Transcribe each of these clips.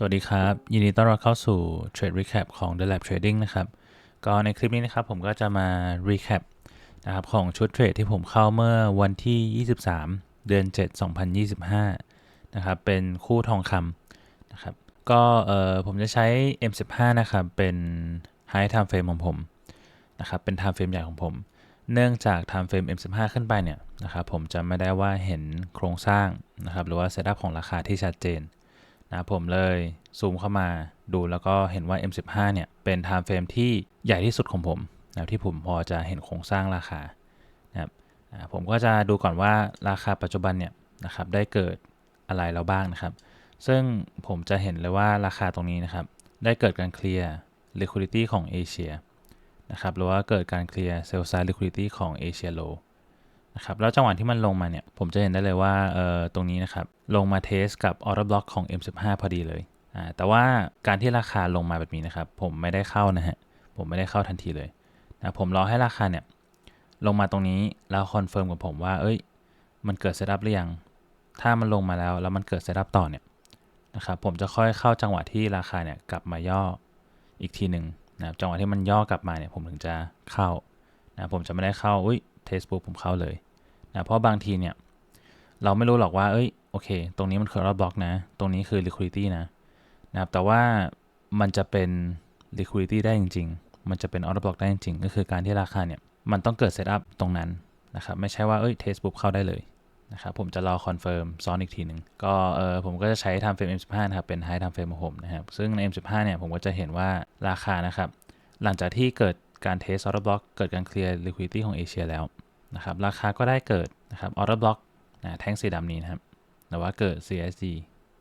สวัสดีครับ ยินดีต้อนรับเข้าสู่ Trade Recap ของ The Lab Trading นะครับ ก็ในคลิปนี้นะครับ ผมก็จะมา recap นะครับของชุดเทรดที่ผมเข้าเมื่อวันที่ 23 เดือน 7 2025 นะครับ เป็นคู่ทองคำนะครับ ก็เอ่อผมจะใช้ M15 นะครับ เป็น High Time Frame ของผมนะครับ เป็น Time Frame ใหญ่ของผม เนื่องจาก Time Frame M15 ขึ้นไปเนี่ยนะครับ ผมจะไม่ได้ว่าเห็นโครงสร้างนะครับ หรือว่า Setup ของราคาที่ชัดเจน นะผมเลยซูมเข้ามาดูแล้วก็เห็นว่า M15 เนี่ยเป็น time frame ที่ใหญ่ที่สุดของผมนะที่ผมพอจะเห็นโครงสร้างราคานะครับอ่าผมก็จะดูก่อนว่าราคาปัจจุบันเนี่ยนะครับได้เกิดอะไรแล้วบ้างนะครับ ซึ่งผมจะเห็นเลยว่าราคาตรงนี้นะครับ ได้เกิดการเคลียร์ liquidity ของเอเชียนะครับหรือว่าเกิดการเคลียร์ sell side liquidity ของเอเชีย low นะครับแล้วจังหวะที่มันลงมาเนี่ยผมจะเห็นได้เลยว่าเอ่อตรงนี้นะครับลงมาเทสกับออร์บล็อกของ M15 พอดีเลยอ่าแต่ว่าการที่ราคาลงมาแบบนี้นะครับผมไม่ได้เข้านะฮะผมไม่ได้เข้าทันทีเลยนะผมรอให้ราคาเนี่ยลงมาตรงนี้แล้วคอนเฟิร์มกับผมว่าเอ้ยมันเกิดเซตอัพหรือยังถ้ามันลงมาแล้วแล้วมันเกิดเซตอัพต่อเนี่ยนะครับผมจะค่อยเข้าจังหวะที่ราคาเนี่ยกลับมาย่ออีกทีหนึ่งนะครับจังหวะที่มันย่อกลับมาเนี่ยผมถึงจะเข้านะผมจะไม่ได้เข้าอุ้ยเทสบุ๊กผมเข้าเลย นะเพราะบางทีเนี่ยเราไม่รู้หรอกว่า เอ้ย โอเค ตรงนี้มันคือรอบบล็อกนะ ตรงนี้คือ liquidity นะนะครับ แต่ว่ามันจะเป็น liquidity ได้จริง ๆ มันจะเป็น order block ได้จริง ก็คือการที่ราคาเนี่ย มันต้องเกิด setup ตรงนั้นนะครับ ไม่ใช่ว่า เอ้ย test book เข้าได้เลยนะครับ ผมจะรอ confirm ซ้อนอีกทีหนึ่ง ก็ เออผมก็จะใช้ time frame M15 นะครับ เป็น high time frame ของผมนะครับ ซึ่งใน M15 เนี่ย ผมก็จะเห็นว่าราคานะครับ หลังจากที่เกิดการ test order block เกิดการ clear liquidity ของเอเชียแล้ว นะครับราคาก็ได้เกิดนะครับออร์บล็อกนะแท่งสีดำนี้นะครับหรือว่าเกิด CSD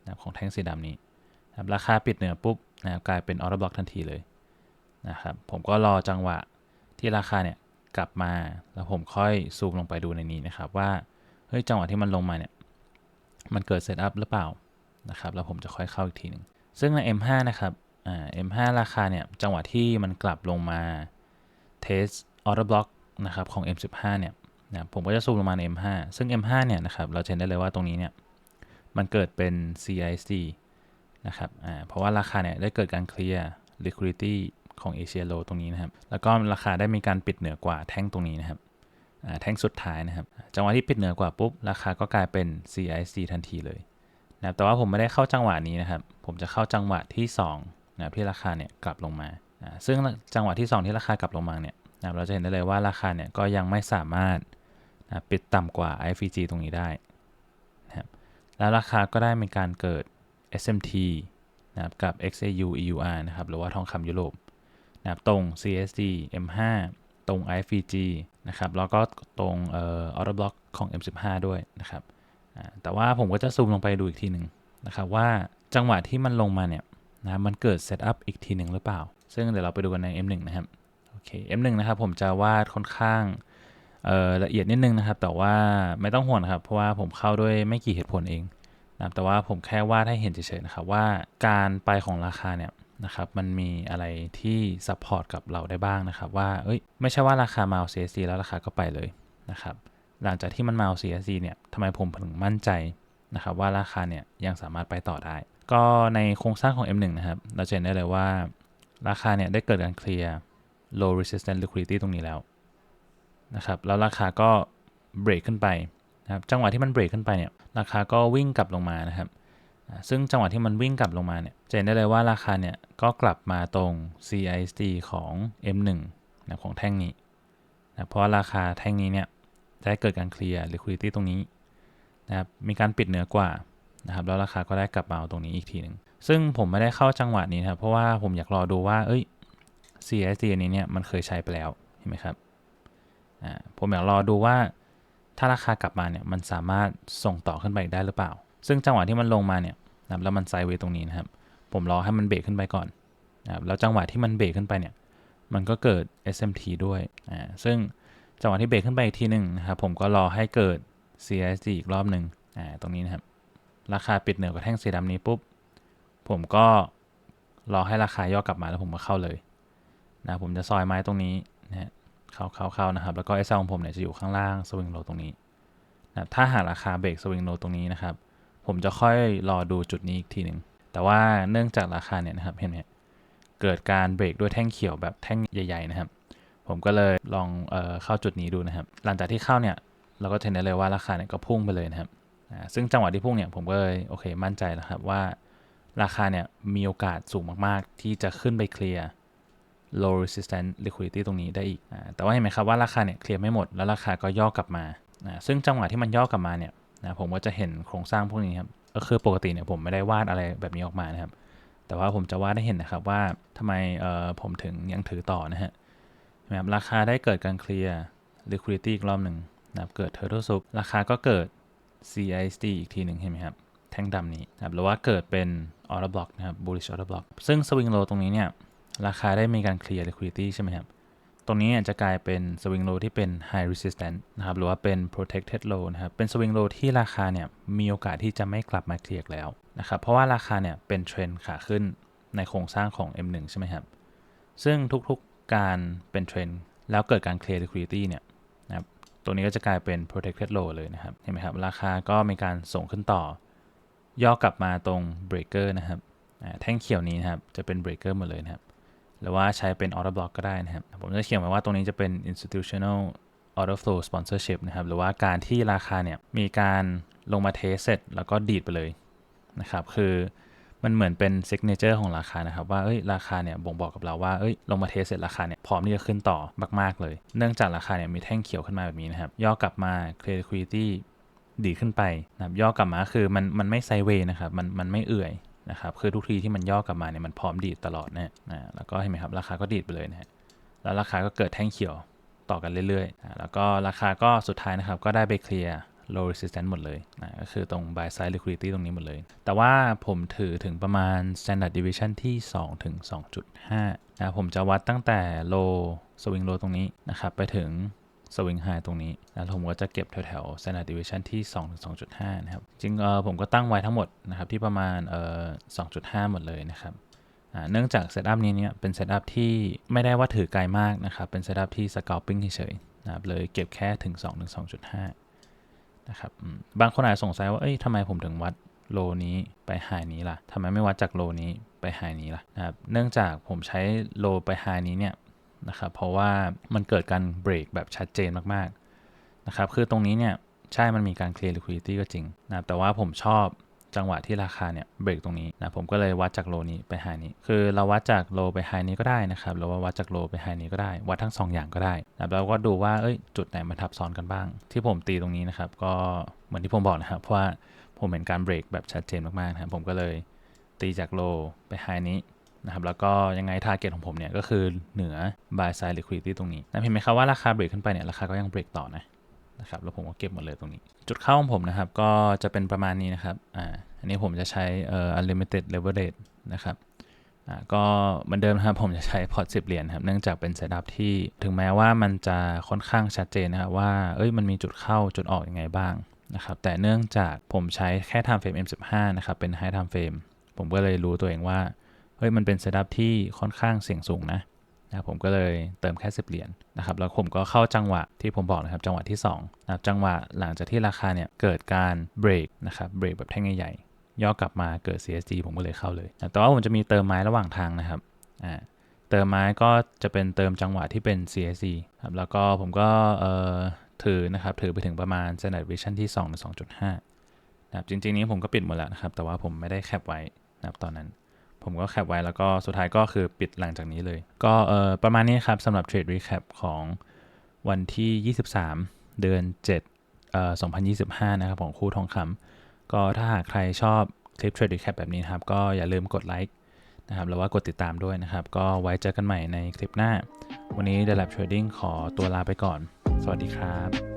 นะของแท่งสีดำนี้นะครับราคาปิดเหนือปุ๊บนะบกลายเป็นออร์บล็อกทันทีเลยนะครับผมก็รอจังหวะที่ราคาเนี่ยกลับมาแล้วผมค่อยซูมลงไปดูในนี้นะครับว่าเฮ้ยจังหวะที่มันลงมาเนี่ยมันเกิดเซตอัพหรือเปล่านะครับแล้วผมจะค่อยเข้าอีกทีหนึ่งซึ่งใน M5 นะครับอ่า M5 ราคาเนี่ยจังหวะที่มันกลับลงมาเทสออร์บล็อกนะครับของ M15 เนี่ย นะผมก็จะซูมลงมาใน M5 ซึ่ง M5 เนี่ยนะครับเราเห็นได้เลยว่าตรงนี้เนี่ยมันเกิดเป็น CIC นะครับอ่าเพราะว่าราคาเนี่ยได้เกิดการเคลียร์ liquidity ของ Asia Low ตรงนี้นะครับ แล้วก็ราคาได้มีการปิดเหนือกว่าแท่งตรงนี้นะครับแท่งสุดท้ายนะครับ จังหวะที่ปิดเหนือกว่าปุ๊บ ราคาก็กลายเป็น CIC ทันทีเลยนะแต่ว่าผมไม่ได้เข้าจังหวะนี้นะครับ ผมจะเข้าจังหวะที่2นะครับที่ราคาเนี่ยกลับลงมาอ่าซึ่งจังหวะที่ 2 ที่ราคากลับลงมาเนี่ยนะเราจะเห็นได้เลยว่าราคาเนี่ยก็ยังไม่สามารถ นะปิดต่ำกว่า IFG ตรงนี้ได้นะครับแล้วราคาก็ได้มีการเกิด SMT นะครับกับ XAU EUR นะครับหรือว่าทองคำยุโรปนะครับตรง CSD M5 ตรง IFG นะครับแล้วก็ตรงเอ่อ order block ของ M15 ด้วยนะครับแต่ว่าผมก็จะซูมลงไปดูอีกทีหนึ่งนะครับว่าจังหวะที่มันลงมาเนี่ยนะมันเกิดเซตอัพอีกทีหนึ่งหรือเปล่า ซึ่งเดี๋ยวเราไปดูกันใน M1 นะครับโอเค M1 นะครับผมจะวาดค่อนข้าง ละเอียดนิดนึงนะครับ แต่ว่าไม่ต้องห่วงครับ เพราะว่าผมเข้าด้วยไม่กี่เหตุผลเองนะแต่ว่าผมแค่วาดให้เห็นเฉยๆนะครับว่าการไปของราคาเนี่ยนะครับมันมีอะไรที่ซัพพอร์ตกับเราได้บ้างนะครับ ว่าเอ้ยไม่ใช่ว่าราคามาเอา CSC แล้วราคาก็ไปเลยนะครับหลังจากที่มันมาเอา CSC เนี่ยทำไมผมถึงมั่นใจนะครับว่าราคาเนี่ยยังสามารถไปต่อได้ ก็ในโครงสร้างของ M1 นะครับเราจะเห็นได้เลยว่าราคาเนี่ยได้เกิดการเคลียร์ low resistance liquidity ตรงนี้แล้ว นะครับแล้วราคาก็เบรกขึ้นไปนะครับจังหวะที่มันเบรกขึ้นไปเนี่ยราคาก็วิ่งกลับลงมานะครับซึ่งจังหวะที่มันวิ่งกลับลงมาเนี่ยจะเห็นได้เลยว่าราคาเนี่ยก็กลับมาตรง CISD ของ M1 นะของแท่งนี้นะเพราะราคาแท่งนี้เนี่ยได้เกิดการเคลียร์ liquidity ตรงนี้นะครับมีการปิดเหนือกว่านะครับแล้วราคาก็ได้กลับมาตรงนี้อีกทีหนึ่งซึ่งผมไม่ได้เข้าจังหวะนี้นะครับเพราะว่าผมอยากรอดูว่าเอ้ย CSD อันนี้เนี่ยมันเคยใช้ไปแล้วเห็นไหมครับ ผมอยากรอดูว่าถ้าราคากลับมาเนี่ยมันสามารถส่งต่อขึ้นไปได้หรือเปล่า ซึ่งจังหวะที่มันลงมาเนี่ยนะแล้วมันไซด์เวย์ตรงนี้นะครับ ผมรอให้มันเบรกขึ้นไปก่อนนะครับแล้วจังหวะที่มันเบรกขึ้นไปเนี่ย มันก็เกิด SMT ด้วยอ่าซึ่งจังหวะที่เบรกขึ้นไปอีกทีหนึ่งนะครับผมก็รอให้เกิด CSD อีกรอบหนึ่งอ่าตรงนี้นะครับ ราคาปิดเหนือกว่าแท่งสีดำนี้ปุ๊บ ผมก็รอให้ราคาย่อกลับมาแล้วผมมาเข้าเลยนะผมจะซอยไม้ตรงนี้นะ เข้าเข้าเข้านะครับ แล้วก็ไอเซลของผมเนี่ยจะอยู่ข้างล่างสวิงโลตรงนี้นะถ้าหากราคาเบรกสวิงโลตรงนี้นะครับ ผมจะค่อยรอดูจุดนี้อีกทีหนึ่งแต่ว่าเนื่องจากราคาเนี่ยนะครับเห็นไหมเกิดการเบรกด้วยแท่งเขียวแบบแท่งใหญ่ๆนะครับ ผมก็เลยลองเออเข้าจุดนี้ดูนะครับ หลังจากที่เข้าเนี่ยเราก็เห็นได้เลยว่าราคาเนี่ยก็พุ่งไปเลยนะครับซึ่งจังหวะที่พุ่งเนี่ยผมก็เลยโอเคมั่นใจแล้วครับว่า ราคาเนี่ยมีโอกาสสูงมากๆ ที่จะขึ้นไปเคลียร์ low resistance liquidity ตรงนี้ได้อีก แต่ว่าเห็นไหมครับว่าราคาเนี่ยเคลียร์ไม่หมด แล้วราคาก็ย่อกลับมา ซึ่งจังหวะที่มันย่อกลับมาเนี่ยนะผมก็จะเห็นโครงสร้างพวกนี้ครับ ก็คือปกติเนี่ยผมไม่ได้วาดอะไรแบบนี้ออกมานะครับ แต่ว่าผมจะวาดให้เห็นนะครับว่าทำไมผมถึงยังถือต่อนะฮะนไหมครับราคาได้เกิดการเคลียร์ liquidity อีกรอบหนึ่งนะครับเกิด turtle soup ราคาก็เกิด CISD อีกทีหนึ่งเห็นไหมครับแท่งดำนี้นะครับหรือว่าเกิดเป็น order block นะครับ bullish order block ซึ่ง swing low ตรงนี้เนี่ย ราคาได้มีการเคลียร์ liquidity ใช่ไหมครับ ตรงนี้จะกลายเป็น swing low ที่เป็น high resistance นะครับ หรือว่าเป็น protected low นะครับ เป็น swing low ที่ราคาเนี่ยมีโอกาสที่จะไม่กลับมาเคลียร์แล้วนะครับ เพราะว่าราคาเนี่ยเป็นเทรนขาขึ้นในโครงสร้างของ M1 ใช่ไหมครับ ซึ่งทุกๆการเป็นเทรนแล้วเกิดการเคลียร์ liquidity เนี่ยนะครับ ตัวนี้ก็จะกลายเป็น protected low เลยนะครับ เห็นไหมครับ ราคาก็มีการส่งขึ้นต่อ ย่อกลับมาตรง breaker นะครับ แท่งเขียวนี้นะครับ จะเป็น breaker หมดเลยนะครับ หรือว่าใช้เป็น order block ก็ได้นะครับ ผมจะเขียนไว้ว่าตรงนี้จะเป็น institutional order flow sponsorship นะครับ หรือว่าการที่ราคาเนี่ยมีการลงมาเทสเสร็จแล้วก็ดีดไปเลยนะครับ คือมันเหมือนเป็น signature ของราคานะครับ ว่าเอ้ยราคาเนี่ยบ่งบอกกับเราว่าเอ้ยลงมาเทสเสร็จราคาเนี่ยพร้อมที่จะขึ้นต่อมาก ๆ เลย เนื่องจากราคาเนี่ยมีแท่งเขียวขึ้นมาแบบนี้นะครับ ย่อกลับมา clear liquidity ดีขึ้นไปนะครับย่อกลับมาคือมันมันไม่ไซเวย์นะครับ มันมันไม่เอื่อย นะครับคือทุกทีที่มันย่อกลับมาเนี่ยมันพร้อมดีดตลอดนะนะแล้วก็เห็นไหมครับราคาก็ดีดไปเลยนะฮะแล้วราคาก็เกิดแท่งเขียวต่อกันเรื่อยๆ แล้วก็ราคาก็สุดท้ายนะครับก็ได้ไปเคลียร์ low resistance หมดเลยนะก็คือตรง buy side liquidity ตรงนี้หมดเลย แต่ว่าผมถือถึงประมาณ standard deviation ที่ 2 ถึง 2.5นะผมจะวัดตั้งแต่ low swing low ตรงนี้นะครับไปถึง swing high ตรงนี้ แล้วผมก็จะเก็บแถวๆ standard deviation ที่ 2-2.5 นะครับ จริงเออผมก็ตั้งไว้ทั้งหมดนะครับที่ประมาณเอ่อ2.5 หมดเลยนะครับเนื่องจากเซตอัพนี้เนี่ยเป็นเซตอัพที่ไม่ได้ว่าถือไกลมากนะครับ เป็นเซตอัพที่ scalping เฉยๆนะครับเลยเก็บแค่ถึง 2-2.5 นะครับบางคนอาจจะสงสัยว่าเอ้ยทำไมผมถึงวัดโลนี้ไปไฮนี้ล่ะทำไมไม่วัดจากโลนี้ไปไฮนี้ล่ะนะครับเนื่องจากผมใช้โลไปไฮนี้เนี่ย นะครับเพราะว่ามันเกิดการเบรกแบบชัดเจนมากๆนะครับคือตรงนี้เนี่ยใช่มันมีการเคลียร์ liquidity ก็จริงนะแต่ว่าผมชอบจังหวะที่ราคาเนี่ยเบรกตรงนี้นะผมก็เลยวัดจากโลนี้ไปไฮนี้ คือเราวัดจากโลไปไฮนี้ก็ได้นะครับหรือว่าวัดจากโลไปไฮนี้ก็ได้ วัดทั้ง 2 อย่างก็ได้นะแล้วก็ดูว่าเอ้ยจุดไหนมันทับซ้อนกันบ้าง ที่ผมตีตรงนี้นะครับก็เหมือนที่ผมบอกนะครับเพราะว่าผมเห็นการเบรกแบบชัดเจนมากๆนะครับผมก็เลยตีจากโลไปไฮนี้ นะครับแล้วก็ยังไงทาร์เก็ตของผมเนี่ยก็คือเหนือ buy side liquidity ตรงนี้นะเห็นไหมครับว่าราคาเบรกขึ้นไปเนี่ยราคาก็ยังเบรกต่อนะนะครับแล้วผมก็เก็บหมดเลยตรงนี้ จุดเข้าของผมนะครับก็จะเป็นประมาณนี้นะครับอ่าอันนี้ผมจะใช้เอ่อ unlimited leverage นะครับอ่าก็เหมือนเดิมนะครับผมจะใช้พอร์ต10เหรียญครับเนื่องจากเป็นเซตอัพที่ถึงแม้ว่ามันจะค่อนข้างชัดเจนนะครับว่าเอ้ยมันมีจุดเข้าจุดออกยังไงบ้างนะครับแต่เนื่องจากผมใช้แค่ time frame M15 นะครับเป็น high time frame ผมก็เลยรู้ตัวเองว่า เฮ้ยมันเป็นเซตอัพที่ค่อนข้างเสี่ยงสูงนะนะผมก็เลยเติมแค่ 10 เหรียญนะครับแล้วผมก็เข้าจังหวะที่ผมบอกนะครับจังหวะที่2นะครับจังหวะหลังจากที่ราคาเนี่ยเกิดการเบรกนะครับเบรกแบบแท่งใหญ่ๆย่อกลับมาเกิด CSG ผมก็เลยเข้าเลยนะแต่ว่าผมจะมีเติมไม้ระหว่างทางนะครับอ่าเติมไม้ก็จะเป็นเติมจังหวะที่เป็น CSG ครับแล้วก็ผมก็เอ่อถือนะครับถือไปถึงประมาณ standard deviation ที่2หรือ2.5นะครับจริงๆนี้ผมก็ปิดหมดแล้วนะครับแต่ว่าผมไม่ได้แคปไว้นะครับตอนนั้น ผมก็แคปไว้แล้วก็สุดท้ายก็คือปิดหลังจากนี้เลย ก็เอ่อประมาณนี้ครับสำหรับเทรดรีแคปของวันที่ 23 เดือน7เอ่อ2025 นะครับ ของคู่ทองคำก็ถ้าหากใครชอบคลิปเทรดรีแคปแบบนี้นครับ ก็อย่าลืมกดไลค์นะครับแล้วว่ากดติดตามด้วยนะครับ ก็ไว้เจอกันใหม่ในคลิปหน้า วันนี้ The Lab Trading ขอตัวลาไปก่อน สวัสดีครับ